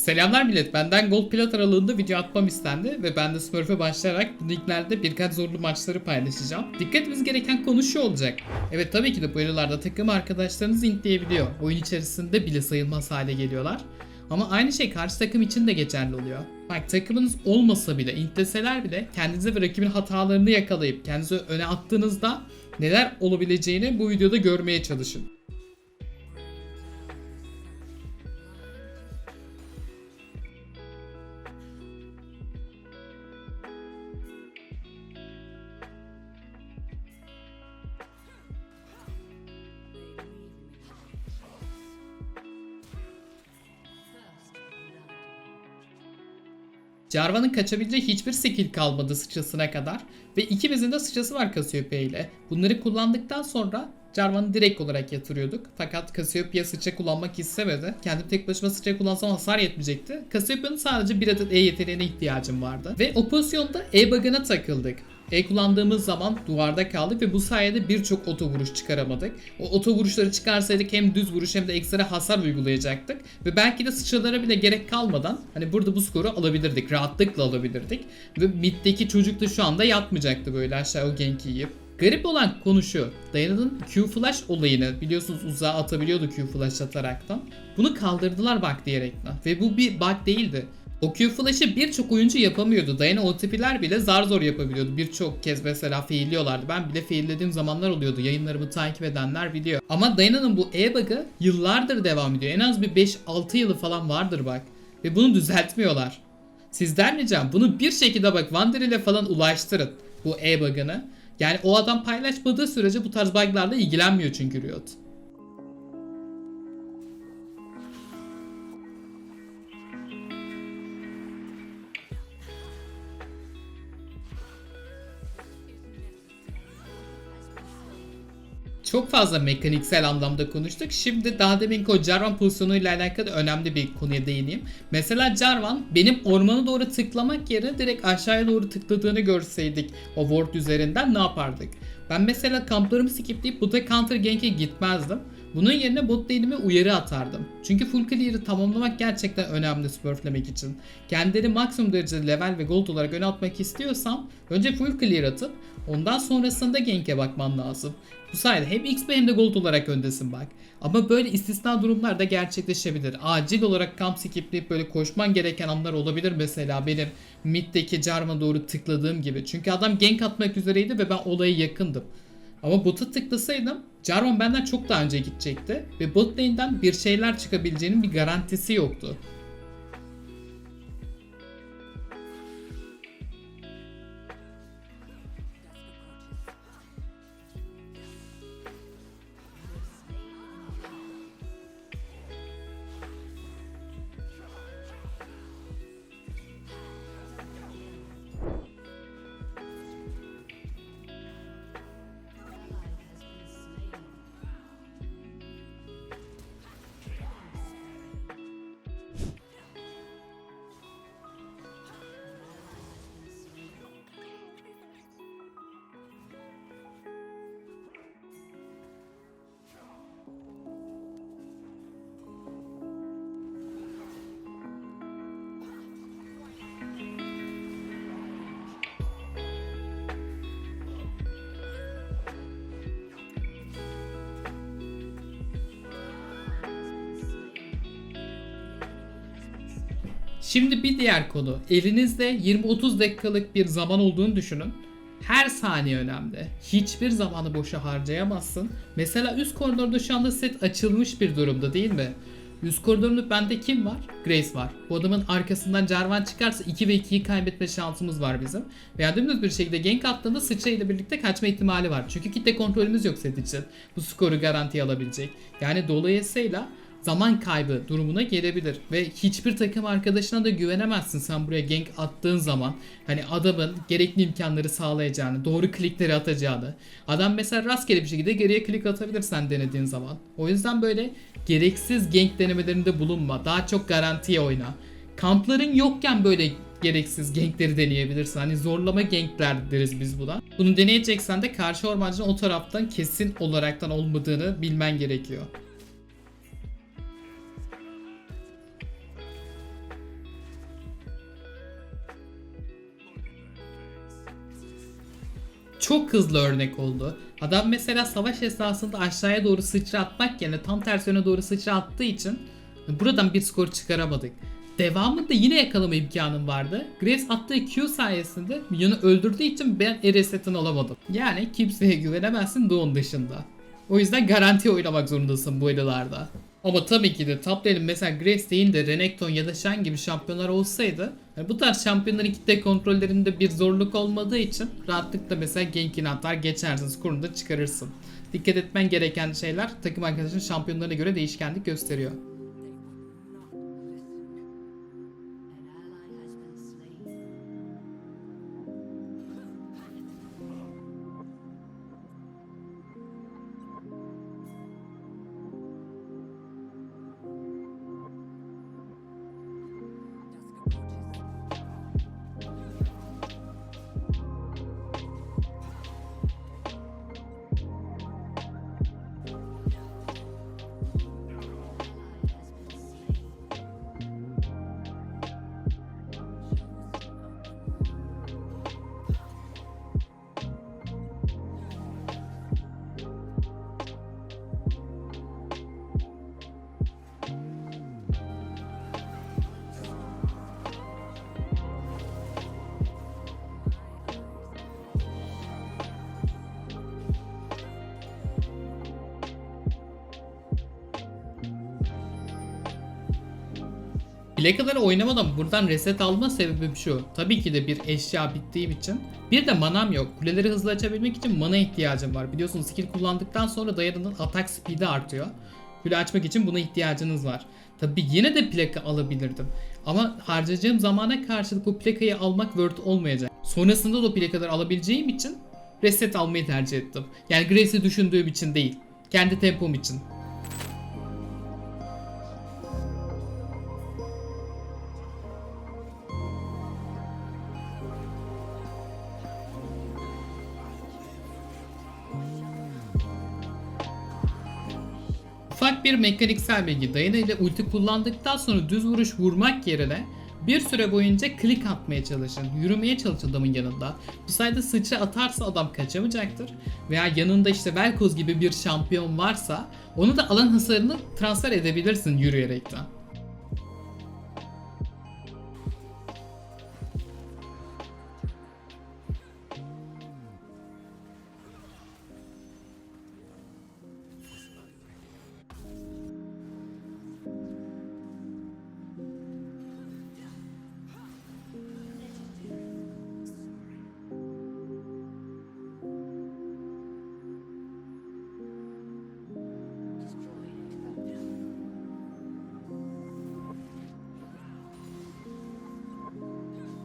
Selamlar millet. Benden Gold Plat aralığında video atmam istendi ve ben de Smurf'e başlayarak bu liglerde birkaç zorlu maçları paylaşacağım. Dikkatimiz gereken konu şu olacak. Evet tabii ki de bu yıllarda takım arkadaşlarınız intleyebiliyor. Oyun içerisinde bile sayılmaz hale geliyorlar. Ama aynı şey karşı takım için de geçerli oluyor. Bak takımınız olmasa bile, intleseler bile kendinize ve rakibin hatalarını yakalayıp kendinizi öne attığınızda neler olabileceğini bu videoda görmeye çalışın. Jarvan'ın kaçabileceği hiçbir skill kalmadı sıçrasına kadar. Ve ikimizin de sıçrası var Cassiopeia ile. Bunları kullandıktan sonra Jarvan'ı direkt olarak yatırıyorduk. Fakat Cassiopeia sıçra kullanmak istemedi. Kendim tek başıma sıçra kullansam hasar yetmeyecekti. Cassiopeia'nın sadece bir adet E yeteneğine ihtiyacım vardı. Ve o pozisyonda E bug'ına takıldık. E kullandığımız zaman duvarda kaldık ve bu sayede birçok oto vuruş çıkaramadık. O oto vuruşları çıkarsaydık hem düz vuruş hem de ekstra hasar uygulayacaktık. Ve belki de sıçralara bile gerek kalmadan hani burada bu skoru alabilirdik. Rahatlıkla alabilirdik. Ve middeki çocuk da şu anda yatmayacaktı böyle aşağı o genki yiyip. Garip olan konu şu. Dayana'nın Q flash olayını biliyorsunuz uzağa atabiliyordu Q flash ataraktan. Bunu kaldırdılar bak diyerekten. Ve bu bir bug değildi. O Q flash'ı birçok oyuncu yapamıyordu. Dayana OTP'ler bile zar zor yapabiliyordu. Birçok kez mesela failliyorlardı. Ben bile faillediğim zamanlar oluyordu. Yayınlarımı takip edenler biliyor. Ama Dayana'nın bu E bug'ı yıllardır devam ediyor. En az bir 5-6 yılı falan vardır bak. Ve bunu düzeltmiyorlar. Sizden ricam bunu bir şekilde bak Wander ile falan ulaştırın. Bu E bug'ını. Yani o adam paylaşmadığı sürece bu tarz bug'larla ilgilenmiyor çünkü Riot. Çok fazla mekaniksel anlamda konuştuk. Şimdi daha deminki Jarvan pozisyonuyla alakalı önemli bir konuya değineyim. Mesela Jarvan benim ormana doğru tıklamak yerine direkt aşağıya doğru tıkladığını görseydik o ward üzerinden ne yapardık? Ben mesela kamplarımı skipleyip bota counter gank'e gitmezdim. Bunun yerine bot lane'ime uyarı atardım. Çünkü full clear'ı tamamlamak gerçekten önemli smurflemek için. Kendini maksimum derecede level ve gold olarak öne atmak istiyorsam önce full clear atıp ondan sonrasında gank'e bakman lazım. Bu sayede hem XP hem de gold olarak öndesin bak. Ama böyle istisna durumlar da gerçekleşebilir. Acil olarak kamp skipleyip böyle koşman gereken anlar olabilir mesela benim middeki Jarvan'a doğru tıkladığım gibi. Çünkü adam gank atmak üzereydi ve ben olaya yakındım. Ama bota tıklasaydım Jarvan benden çok daha önce gidecekti ve bot lane'den bir şeyler çıkabileceğinin bir garantisi yoktu. Şimdi bir diğer konu. Elinizde 20-30 dakikalık bir zaman olduğunu düşünün. Her saniye önemli. Hiçbir zamanı boşa harcayamazsın. Mesela üst koridorda şu anda set açılmış bir durumda değil mi? Üst koridorunda bende kim var? Grace var. Bu adamın arkasından Jarvan çıkarsa 2 ve 2'yi kaybetme şansımız var bizim. Veya dümdüz bir şekilde gank attığında sıçra ile birlikte kaçma ihtimali var. Çünkü kitle kontrolümüz yok set için. Bu skoru garantiye alabilecek. Yani dolayısıyla zaman kaybı durumuna gelebilir ve hiçbir takım arkadaşına da güvenemezsin sen buraya gank attığın zaman hani adamın gerekli imkanları sağlayacağını, doğru klikleri atacağını. Adam mesela rastgele bir şekilde geriye klik atabilir sen denediğin zaman. O yüzden böyle gereksiz gank denemelerinde bulunma. Daha çok garantiye oyna. Kampların yokken böyle gereksiz gankleri deneyebilirsin. Hani zorlama gankler deriz biz buna. Bunu deneyeceksen de karşı ormancının o taraftan kesin olaraktan olmadığını bilmen gerekiyor. Çok hızlı örnek oldu. Adam mesela savaş esnasında aşağıya doğru sıçra atmak yerine tam tersi yöne doğru sıçra attığı için buradan bir skor çıkaramadık. Devamında yine yakalama imkanım vardı. Graves attığı Q sayesinde milyonu öldürdüğü için ben resetini alamadım. Yani kimseye güvenemezsin Doğun dışında. O yüzden garanti oynamak zorundasın bu aralarda. Ama tabii ki de top lane'in mesela Graves değil de Renekton ya da Shen gibi şampiyonlar olsaydı yani bu tarz şampiyonların kitle kontrollerinde bir zorluk olmadığı için rahatlıkla mesela gankini atar geçersin skorunu da çıkarırsın. Dikkat etmen gereken şeyler takım arkadaşının şampiyonlarına göre değişkenlik gösteriyor. Plakaları oynamadan buradan reset alma sebebim şu. Tabii ki de bir eşya bittiğim için. Bir de manam yok. Kuleleri hızlı açabilmek için mana ihtiyacım var. Biliyorsunuz skill kullandıktan sonra dayanının atak speed'i artıyor. Kule açmak için buna ihtiyacınız var. Tabii yine de plaka alabilirdim. Ama harcayacağım zamana karşılık bu plakayı almak worth olmayacak. Sonrasında da o plakaları alabileceğim için reset almayı tercih ettim. Yani Graves'i düşündüğüm için değil. Kendi tempom için. Bir mekaniksel bilgi. Dayana ile ulti kullandıktan sonra düz vuruş vurmak yerine bir süre boyunca klik atmaya çalışın. Yürümeye çalış adamın yanında. Bu sayede sıçra atarsa adam kaçamayacaktır. Veya yanında işte Velkoz gibi bir şampiyon varsa onu da alan hasarını transfer edebilirsin yürüyerekten.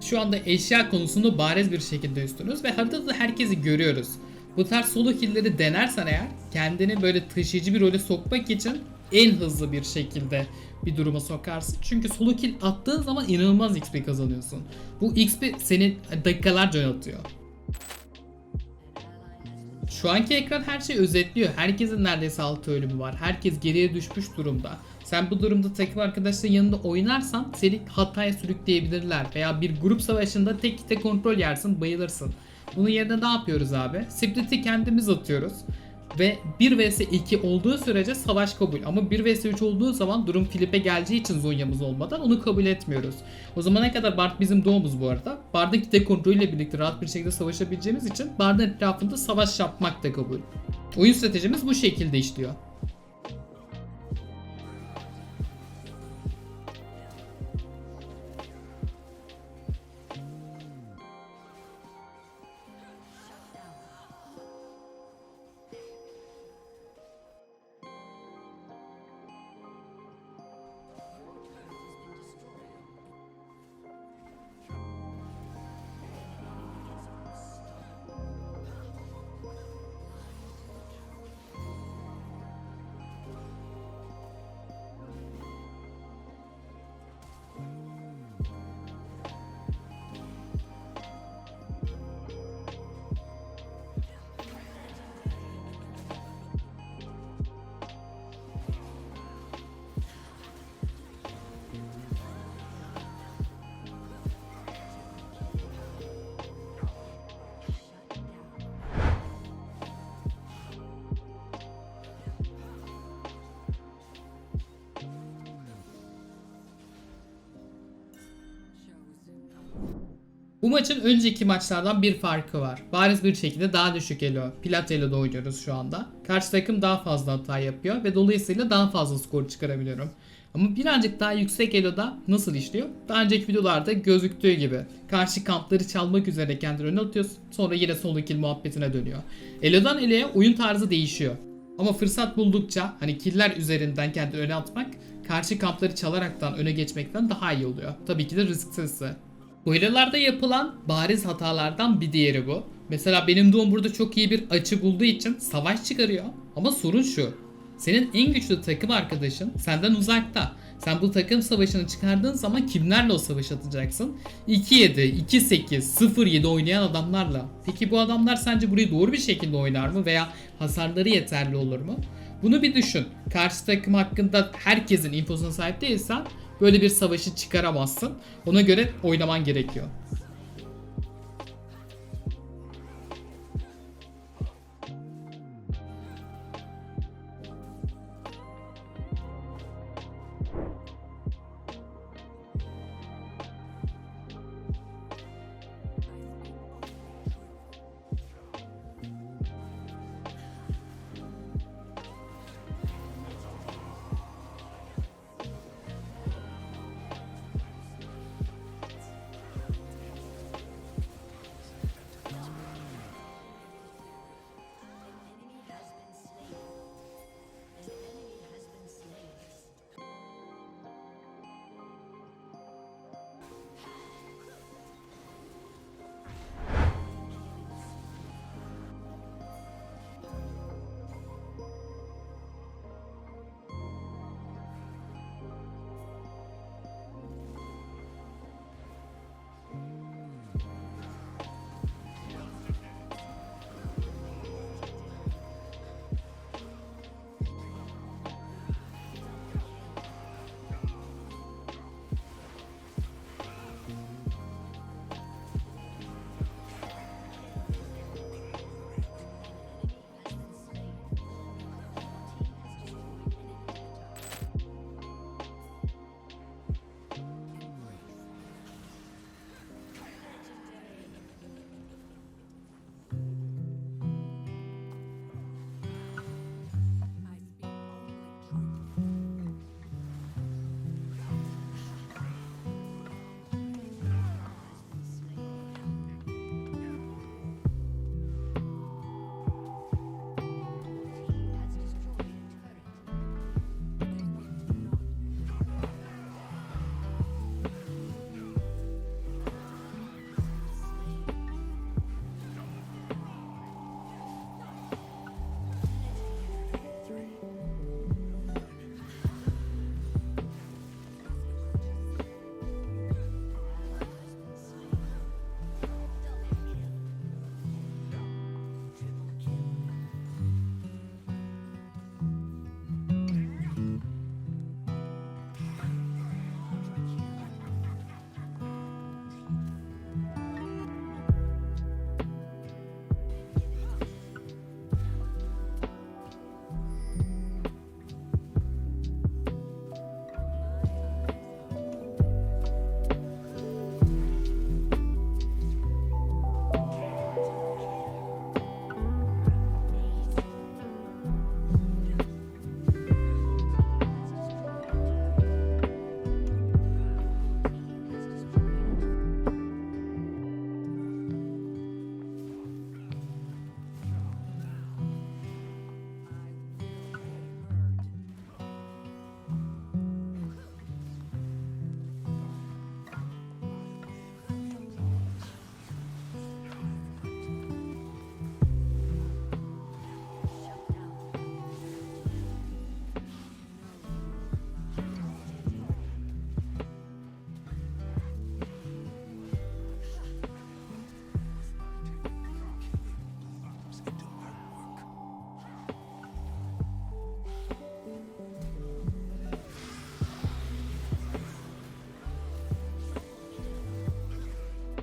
Şu anda eşya konusunda bariz bir şekilde üstünüz ve haritada da herkesi görüyoruz. Bu tarz solo kill'leri denersen eğer kendini böyle taşıyıcı bir role sokmak için en hızlı bir şekilde bir duruma sokarsın. Çünkü solo kill attığın zaman inanılmaz XP kazanıyorsun. Bu XP senin dakikalarca oynatıyor. Şu anki ekran her şeyi özetliyor. Herkesin neredeyse 6 ölümü var. Herkes geriye düşmüş durumda. Sen bu durumda takım arkadaşların yanında oynarsan seni hataya sürükleyebilirler. Veya bir grup savaşında tek kitle kontrol yersin bayılırsın. Bunun yerine ne yapıyoruz abi? Split'i kendimiz atıyoruz. Ve 1 vs 2 olduğu sürece savaş kabul. Ama 1 vs 3 olduğu zaman durum Filip'e geleceği için Zonya'mız olmadan onu kabul etmiyoruz. O zamana kadar Bard bizim doğumuz bu arada. Bard'ın kitle kontrolüyle birlikte rahat bir şekilde savaşabileceğimiz için Bard'ın etrafında savaş yapmak da kabul. Oyun stratejimiz bu şekilde işliyor. Bu maçın önceki maçlardan bir farkı var. Bariz bir şekilde daha düşük elo. Plat elo'da oynuyoruz şu anda. Karşı takım daha fazla hata yapıyor ve dolayısıyla daha fazla skor çıkarabiliyorum. Ama birazcık daha yüksek elo'da nasıl işliyor? Daha önceki videolarda gözüktüğü gibi. Karşı kampları çalmak üzere kendini öne atıyorsun. Sonra yine solo kill muhabbetine dönüyor. Elo'dan elo'ya oyun tarzı değişiyor. Ama fırsat buldukça hani killer üzerinden kendini öne atmak karşı kampları çalaraktan öne geçmekten daha iyi oluyor. Tabii ki de risksizse. Oyunlarda yapılan bariz hatalardan bir diğeri bu. Mesela benim doğum burada çok iyi bir açı bulduğu için savaş çıkarıyor. Ama sorun şu. Senin en güçlü takım arkadaşın senden uzakta. Sen bu takım savaşını çıkardığın zaman kimlerle o savaş atacaksın? 2-7, 2-8, 0-7 oynayan adamlarla. Peki bu adamlar sence burayı doğru bir şekilde oynar mı veya hasarları yeterli olur mu? Bunu bir düşün. Karşı takım hakkında herkesin infosuna sahip değilsen böyle bir savaşı çıkaramazsın. Ona göre oynaman gerekiyor.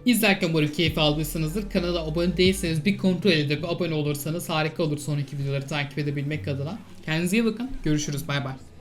İzlerken umarım keyif almışsınızdır. Kanala abone değilseniz bir kontrol edip abone olursanız harika olur sonraki videoları takip edebilmek adına. Kendinize iyi bakın. Görüşürüz. Bay bay.